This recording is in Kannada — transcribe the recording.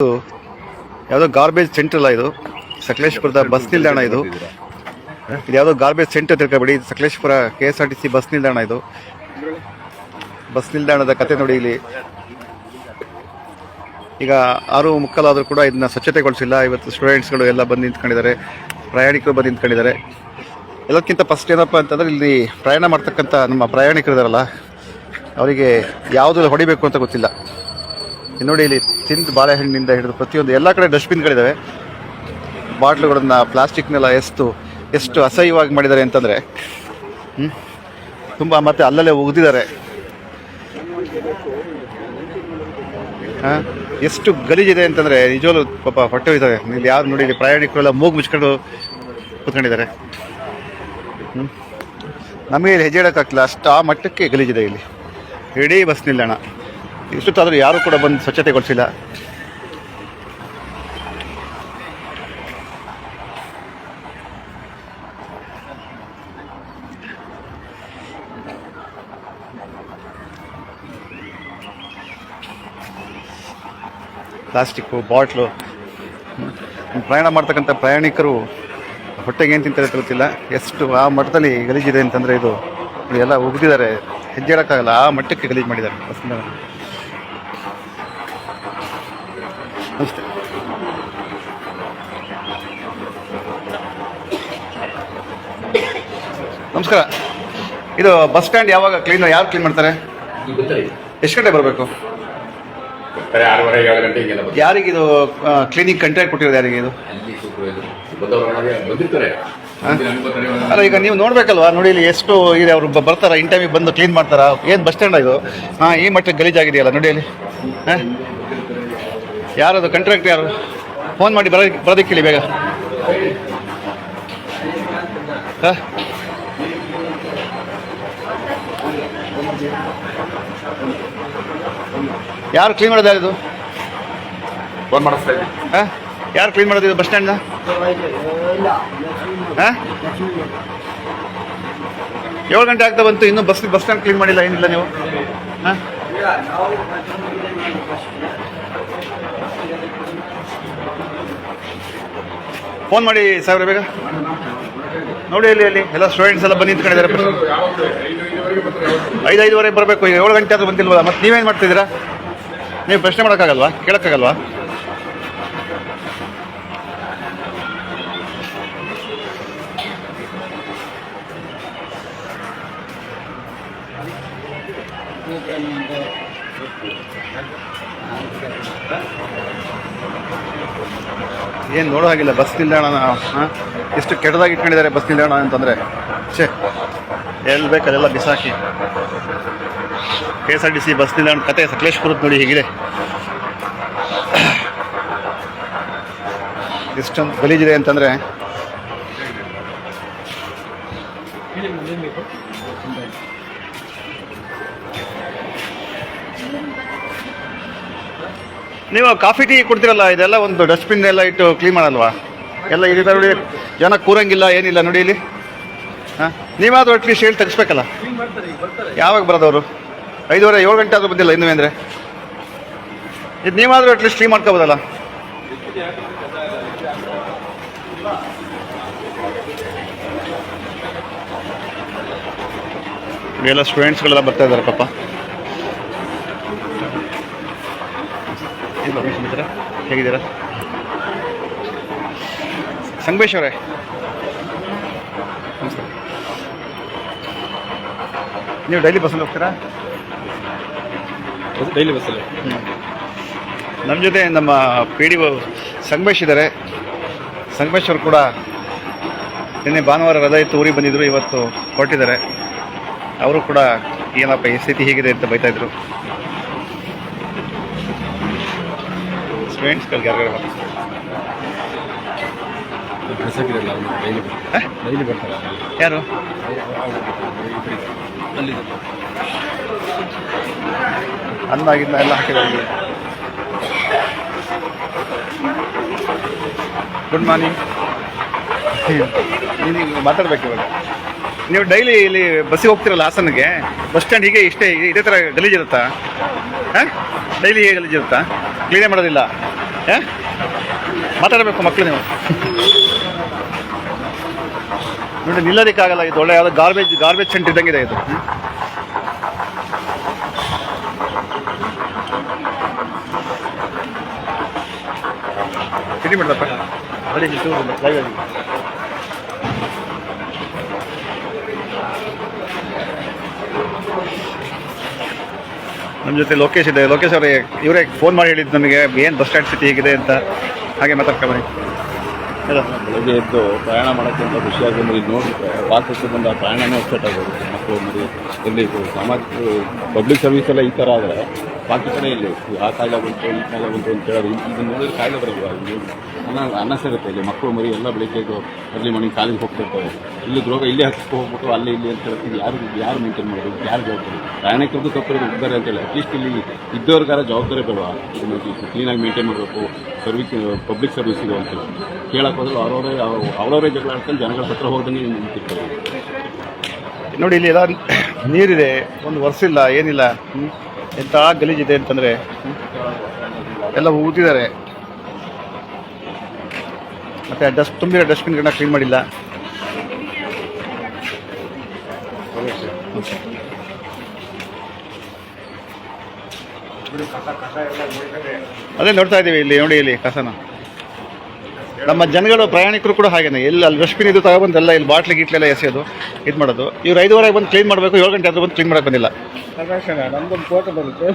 ಇದು ಯಾವುದೋ ಗಾರ್ಬೇಜ್ ಸೆಂಟರ್ ಅಲ್ಲ ಇದು? ಸಕಲೇಶ್ಪುರದ ಬಸ್ ನಿಲ್ದಾಣ ಇದು. ಇದು ಯಾವುದೋ ಗಾರ್ಬೇಜ್ ಸೆಂಟರ್ ತಿಳ್ಕೊಬೇಡಿ. ಇದು Sakleshpur K S R T C bus ನಿಲ್ದಾಣ ಇದು. ಬಸ್ ನಿಲ್ದಾಣದ ಕತೆ ನೋಡಿ ಇಲ್ಲಿ. ಈಗ ಆರು ಮುಕ್ಕಾಲಾದರೂ ಕೂಡ ಇದನ್ನ ಸ್ವಚ್ಛತೆಗೊಳಿಸಿಲ್ಲ. ಇವತ್ತು ಸ್ಟೂಡೆಂಟ್ಸ್ಗಳು ಎಲ್ಲ ಬಂದು ನಿಂತ್ಕೊಂಡಿದ್ದಾರೆ. ಪ್ರಯಾಣಿಕರು ಬಂದು ನಿಂತ್ಕೊಂಡಿದ್ದಾರೆ. ಎಲ್ಲಕ್ಕಿಂತ ಫಸ್ಟ್ ಏನಪ್ಪ ಅಂತಂದ್ರೆ ಇಲ್ಲಿ ಪ್ರಯಾಣ ಮಾಡ್ತಕ್ಕಂಥ ನಮ್ಮ ಪ್ರಯಾಣಿಕರಿದಾರಲ್ಲ, ಅವರಿಗೆ ಯಾವುದು ಹೊಡಿಬೇಕು ಅಂತ ಗೊತ್ತಿಲ್ಲ. ನೋಡಿ ಇಲ್ಲಿ ತಿಂದು ಬಾಳೆಹಣ್ಣಿಂದ ಹಿಡಿದು ಪ್ರತಿಯೊಂದು ಎಲ್ಲ ಕಡೆ ಡಸ್ಟ್ಬಿನ್ಗಳಿದ್ದಾವೆ ಬಾಟ್ಲುಗಳನ್ನು ಪ್ಲಾಸ್ಟಿಕ್ನೆಲ್ಲ ಎಷ್ಟು ಎಷ್ಟು ಅಸಹ್ಯವಾಗಿ ಮಾಡಿದ್ದಾರೆ ಅಂತಂದರೆ ತುಂಬ ಮತ್ತೆ ಅಲ್ಲಲ್ಲೇ ಉಗಿದಿದ್ದಾರೆ. ಹಾಂ, ಎಷ್ಟು ಗಲೀಜಿದೆ ಅಂತಂದರೆ ನಿಜವಲ್ಲೂ ಪಾಪ ಹೊಟ್ಟೆ ಹೋಯ್ತದೆ ಇಲ್ಲಿ ಯಾರು ನೋಡಿ ಪ್ರಯಾಣಿಕರೆಲ್ಲ ಮೂಗು ಮುಚ್ಕೊಂಡು ಕುತ್ಕೊಂಡಿದ್ದಾರೆ. ನಮಗೆ ಇಲ್ಲಿ ಹೆಜ್ಜೆ ಇಡೋಕ್ಕಾಗ್ತಿಲ್ಲ, ಅಷ್ಟು ಆ ಮಟ್ಟಕ್ಕೆ ಗಲೀಜಿದೆ ಇಲ್ಲಿ. ಇಡೀ ಬಸ್ ನಿಲ್ದಾಣ. ಇಷ್ಟೊತ್ತಾದರೂ ಯಾರೂ ಕೂಡ ಬಂದು ಸ್ವಚ್ಛತೆಗೊಳಿಸಿಲ್ಲ ಪ್ಲಾಸ್ಟಿಕ್ಕು, ಬಾಟ್ಲು ಪ್ರಯಾಣ ಮಾಡ್ತಕ್ಕಂಥ ಪ್ರಯಾಣಿಕರು ಹೊಟ್ಟೆಗೆ ಏನು ತಿಂತಾರೆ ತಿಳ್ತಿಲ್ಲ ಎಷ್ಟು ಆ ಮಟ್ಟದಲ್ಲಿ ಗಲೀಜಿದೆ ಅಂತಂದರೆ ಇದು ಎಲ್ಲ ಉಗಿದಿದ್ದಾರೆ. ಹೆಜ್ಜೆ ಇಡೋಕ್ಕಾಗಲ್ಲ. ಆ ಮಟ್ಟಕ್ಕೆ ಗಲೀಜು ಮಾಡಿದ್ದಾರೆ. ಬಸ್ ನಮಸ್ತೆ ನಮಸ್ಕಾರ. ಇದು ಬಸ್ ಸ್ಟ್ಯಾಂಡ್ ಯಾವಾಗ ಕ್ಲೀನ್ ಯಾರು ಕ್ಲೀನ್ ಮಾಡ್ತಾರೆ? ಎಷ್ಟು ಗಂಟೆ ಬರಬೇಕು ಯಾರಿಗೆ ಇದು ಕ್ಲೀನಿಂಗ್ ಕಂಟ್ರಾಕ್ಟ್ ಕೊಟ್ಟಿರೋದು ಯಾರಿಗೆ ಇದು? ಅಲ್ಲಿ ಈಗ ನೀವು ನೋಡ್ಬೇಕಲ್ವಾ? ನೋಡಿ ಇಲ್ಲಿ ಎಷ್ಟು ಇದೆ ಅವರು ಬರ್ತಾರ? ಇನ್ ಟೈಮಿಗೆ ಬಂದು ಕ್ಲೀನ್ ಮಾಡ್ತಾರ? ಏನು ಬಸ್ ಸ್ಟ್ಯಾಂಡ್ ಇದು? ಹಾಂ ಈ ಮಟ್ಟಕ್ಕೆ ಗಲೀಜಾಗಿದೆಯಲ್ಲ ನೋಡಿ ಅಲ್ಲಿ. ಹಾಂ? ಯಾರದು? ಕಂಟ್ರಾಕ್ಟ್ ಯಾರು? ಫೋನ್ ಮಾಡಿ ಬರೋದಕ್ಕೆ ಬರೋದಕ್ಕಿಲ್ಲಿ ಬೇಗ. ಹಾಂ? ಯಾರು ಕ್ಲೀನ್ ಮಾಡೋದು ಯಾರಿದು? ಫೋನ್ ಮಾಡಿಸ್ತಾ ಇದ್ದೀನಿ. ಹಾಂ? ಯಾರು ಕ್ಲೀನ್ ಮಾಡೋದು ಇದು ಬಸ್ ಸ್ಟ್ಯಾಂಡ್ನ ಹಾಂ? ಏಳು ಗಂಟೆ ಆಗ್ತಾ ಬಂತು ಇನ್ನೂ ಬಸ್ ಬಸ್ ಸ್ಟ್ಯಾಂಡ್ ಕ್ಲೀನ್ ಮಾಡಿಲ್ಲ ಏನಿಲ್ಲ ನೀವು? ಹಾಂ? ಫೋನ್ ಮಾಡಿ ಸಾವಿರ ಬೇಗ. ನೋಡಿ ಅಲ್ಲಿ ಅಲ್ಲಿ ಎಲ್ಲ ಸ್ಟೂಡೆಂಟ್ಸ್ ಎಲ್ಲ ಬಂದು ನಿಂತ್ಕೊಂಡಿದ್ದಾರೆ ಐದು ಐದುವರೆಗೆ ಬರಬೇಕು. ಈಗ ಏಳು ಗಂಟೆ ಆದರೂ ಬಂದಿಲ್ವಲ್ಲ? ಮತ್ತೆ ನೀವೇನು ಮಾಡ್ತಿದ್ದೀರಾ? ನೀವು ಪ್ರಶ್ನೆ ಮಾಡೋಕ್ಕಾಗಲ್ವಾ? ಕೇಳೋಕ್ಕಾಗಲ್ವಾ? ಏನು ನೋಡೋ ಹಾಗಿಲ್ಲ. ಬಸ್ ನಿಲ್ದಾಣ ಹಾಂ ಎಷ್ಟು ಕೆಟ್ಟದಾಗಿ ಇಟ್ಕೊಂಡಿದ್ದಾರೆ ಬಸ್ ನಿಲ್ದಾಣ ಅಂತಂದರೆ, ಛೇ ಎಲ್ಲಿ ಅದೆಲ್ಲ ಬಿಸಾಕಿ. K S R T C bus ನಿಲ್ದಾಣ ಕತೆ ಸಕಲೇಶ್ಪುರದ ನೋಡಿ ಹೀಗಿದೆ. ಎಷ್ಟೊಂದು ಗಲೀಜಿದೆ ಅಂತಂದರೆ ನೀವು ಕಾಫಿ ಟೀ ಕೊಡ್ತೀರಲ್ಲ, ಇದೆಲ್ಲ ಒಂದು ಡಸ್ಟ್ಬಿನ್ ಎಲ್ಲ ಇಟ್ಟು ಕ್ಲೀನ್ ಮಾಡಲ್ವಾ? ಎಲ್ಲ ಇಲ್ಲಿ ನೋಡಿ, ಜನ ಕೂರಂಗಿಲ್ಲ, ಏನಿಲ್ಲ, ನೋಡಿ ಇಲ್ಲಿ. ಹಾಂ? ನೀವಾದರೂ ಅಟ್ಲೀಸ್ಟ್ ಹೇಳಿ ತೆಗಿಸ್ಬೇಕಲ್ಲ? ಯಾವಾಗ ಬರೋದವರು? ಐದುವರೆ, ಏಳು ಗಂಟೆ ಆದರೂ ಬಂದಿಲ್ಲ ಇನ್ನೂ ಅಂದರೆ? ಇದು ನೀವಾದರೂ ಅಟ್ಲೀಸ್ಟ್ ಕ್ಲೀನ್ ಮಾಡ್ಕೋಬೋದಲ್ಲ? ಎಲ್ಲ ಸ್ಟೂಡೆಂಟ್ಸ್ಗಳೆಲ್ಲ ಬರ್ತಾ ಇದ್ದಾರೆ ಪಾಪ. ಹೇಗಿದ್ದೀರಾ? ಸಂಗಮೇಶ್ ಅವರೇ. ನಮಸ್ಕಾರ ನೀವು ಡೈಲಿ ಬಸ್ಸಲ್ಲಿ ಹೋಗ್ತೀರಾ? ಡೈಲಿ ಬಸ್ಸಲ್ಲಿ. ನಮ್ಮ ಜೊತೆ ನಮ್ಮ ಪಿ ಡಿ ಸಂಗಮೇಶ್ ಇದ್ದಾರೆ. ಸಂಗಮೇಶ್ ಅವರು ಕೂಡ ನಿನ್ನೆ ಭಾನುವಾರ ಹೃದಯ ಇತ್ತು ಊರಿಗೆ ಬಂದಿದ್ದರು ಇವತ್ತು ಹೊರಟಿದ್ದಾರೆ. ಅವರು ಕೂಡ ಏನಪ್ಪ ಈ ಸ್ಥಿತಿ ಹೇಗಿದೆ ಅಂತ ಬೈತಾ ಇದ್ರು. ಸ್ಟೂಡೆಂಟ್ಸ್ಗಳಿಗೆ ಯಾರು? ಅಲ್ಲಿ ಅನ್ನ ಎಲ್ಲ ಹಾಕಿದ್ದಾರೆ. ಗುಡ್ ಮಾರ್ನಿಂಗ್ ನೀವು ಮಾತಾಡ್ಬೇಕು ಇವಾಗ. ನೀವು ಡೈಲಿ ಇಲ್ಲಿ ಬಸ್ಸಿಗೆ ಹೋಗ್ತಿರಲ್ಲ ಹಾಸನಿಗೆ? ಬಸ್ ಸ್ಟ್ಯಾಂಡ್ ಹೀಗೆ ಇಷ್ಟೇ ಇದೇ ಥರ ಗಲೀಜಿರುತ್ತಾ ಹಾಂ? ಡೈಲಿ ಹೀಗೆ ಗಲೀಜಿರುತ್ತಾ ಕ್ಲೀನೇ ಮಾಡೋದಿಲ್ಲ? ಏ? ಮಾತಾಡಬೇಕು ಮಕ್ಕಳು ನೀವು. ನೋಡಿ, ನಿಲ್ಲೋದಕ್ಕಾಗಲ್ಲ, ಇದು ಒಳ್ಳೆ ಯಾವುದೋ ಗಾರ್ಬೇಜ್ ಗಾರ್ಬೇಜ್ ಸೆಂಟ್ ಇದ್ದಂಗಿದೆ ಇದು. ಸಿಡಿ ಮಾಡಿದಪ್ಪ ಅಡಿ ಲೈವ್ ಆಗಿ ನಮ್ಮ ಜೊತೆ ಲೋಕೇಶ್ ಇದೆ. ಲೋಕೇಶ್ ಅವರೇ, ಇವರೇ ಫೋನ್ ಮಾಡಿ ಹೇಳಿದ್ದು ನನಗೆ ಏನು ಬಸ್ ಸ್ಟ್ಯಾಂಡ್ ಸ್ಥಿತಿ ಹೇಗಿದೆ ಅಂತ ಹಾಗೆ ಮಾತಾಡ್ಕೊಂಬನಿ ಹೇಳು ಬೆಳಗ್ಗೆ ಎದ್ದು ಪ್ರಯಾಣ ಮಾಡೋಕ್ಕಿಂತ ಖುಷಿಯಾಗಿ ಮರಿ ನೋಡಿ ನೋಡಿದ್ರೆ ಬಂದ ಪ್ರಯಾಣನೇ ಅಪ್ಸೆಟ್ ಮಕ್ಕಳು ಮರಿ ಇಲ್ಲಿ ಸಾಮಾಜಿಕ ಪಬ್ಲಿಕ್ ಸರ್ವಿಸ್ ಎಲ್ಲ ಈ ಥರ ಆದರೆ ಬಾಕಿ ಕಡೆ ಇಲ್ಲಿ ಆ ಕಾಯಿಲೆ ಬಂತು, ಈ ಕಾಯಿಲೆ ಬಂತು ಅಂತ ಹೇಳೋದು ಇದನ್ನು ನೋಡಿದ್ರೆ ಕಾಯಿಲೆ ಬರಲ್ವಾ ಅನ್ನ ಅನ್ನ ಸಿಗುತ್ತೆ ಇಲ್ಲಿ ಮಕ್ಕಳು ಮರಿ ಎಲ್ಲ ಬೆಳಿಗ್ಗೆ ಅಲ್ಲಿ ಅರ್ಲಿ ಮಾರ್ನಿಂಗ್ ಕಾಲೇಜ್ ಹೋಗ್ತಿರ್ತಾರೆ. ಇಲ್ಲಿ ರೋಗ ಇಲ್ಲೇ ಹಚ್ಕೊ ಹೋಗ್ಬಿಟ್ಟು ಅಲ್ಲಿ ಇಲ್ಲಿ ಅಂತ ಹೇಳ್ತೀವಿ ಯಾರು ಯಾರು ಮೇಂಟೈನ್ ಮಾಡೋದು? ಯಾರು ಜವಾಬ್ದಾರಿ? ಪ್ರಯಾಣಿಕರದ್ದು ತಪ್ಪಿರೋದು ಉದ್ದಾರೆ ಅಂತೇಳಿ ಅಟ್ಲೀಸ್ಟ್ ಇಲ್ಲಿ ಇದ್ದವ್ರಿಗಾರ ಜವಾಬ್ದಾರಿ ಬೇಡವಾ ಕ್ಲೀನಾಗಿ ಮೇಂಟೈನ್ ಮಾಡಬೇಕು. ಸರ್ವಿಸ್ ಪಬ್ಲಿಕ್ ಸರ್ವಿಸ್ ಇದೆ ಅಂತೇಳಿ ಕೇಳಕ್ಕೆ ಹೋದ್ರೆ ಅವ್ರವರೇ ಅವರವರೇ ಜಗಳ ಆಡ್ಕೊಂಡು ಜನಗಳ ಹತ್ರ ಹೋದಂಗೆ ನಿಂತಿರ್ತಾರೆ. ನೋಡಿ, ಇಲ್ಲಿ ಎಲ್ಲ ನೀರಿದೆ, ಒಂದು ವರ್ಷ ಇಲ್ಲ, ಏನಿಲ್ಲ. ಎಂಥ ಗಲೀಜಿದೆ ಅಂತಂದರೆ ಎಲ್ಲ ಊದಿದ್ದಾರೆ. ಮತ್ತು ಡಸ್ಟ್ ತುಂಬಿರೋ ಡಸ್ಟ್ಬಿನ್ಗಳನ್ನ ಕ್ಲೀನ್ ಮಾಡಿಲ್ಲ. ಅದೇ ನೋಡ್ತಾ ಇದ್ದೀವಿ ಇಲ್ಲಿ, ನೋಡಿ ಇಲ್ಲಿ ಕಸನ. ನಮ್ಮ ಜನಗಳು ಪ್ರಯಾಣಿಕರು ಕೂಡ ಹಾಗೇನೆ. ಎಲ್ಲಿ ಅಲ್ಲಿ ಡಸ್ಟ್ಬಿನ್ ಇದು ತಗೊಬಂದೆಲ್ಲ ಇಲ್ಲಿ ಬಾಟ್ಲಿ ಗೀಟ್ಲೆಲ್ಲ ಎಸೆಯೋದು ಇದು ಮಾಡೋದು. ಇವ್ರು ಐದುವರೆಗೆ ಬಂದು ಕ್ಲೀನ್ ಮಾಡಬೇಕು ಏಳು ಗಂಟೆ ಆದರೂ ಬಂದು ಕ್ಲೀನ್ ಮಾಡೋಕೆ ಬಂದಿಲ್ಲ. ನಮ್ದೊಂದು ಫೋಟೋ ಬರುತ್ತೆ.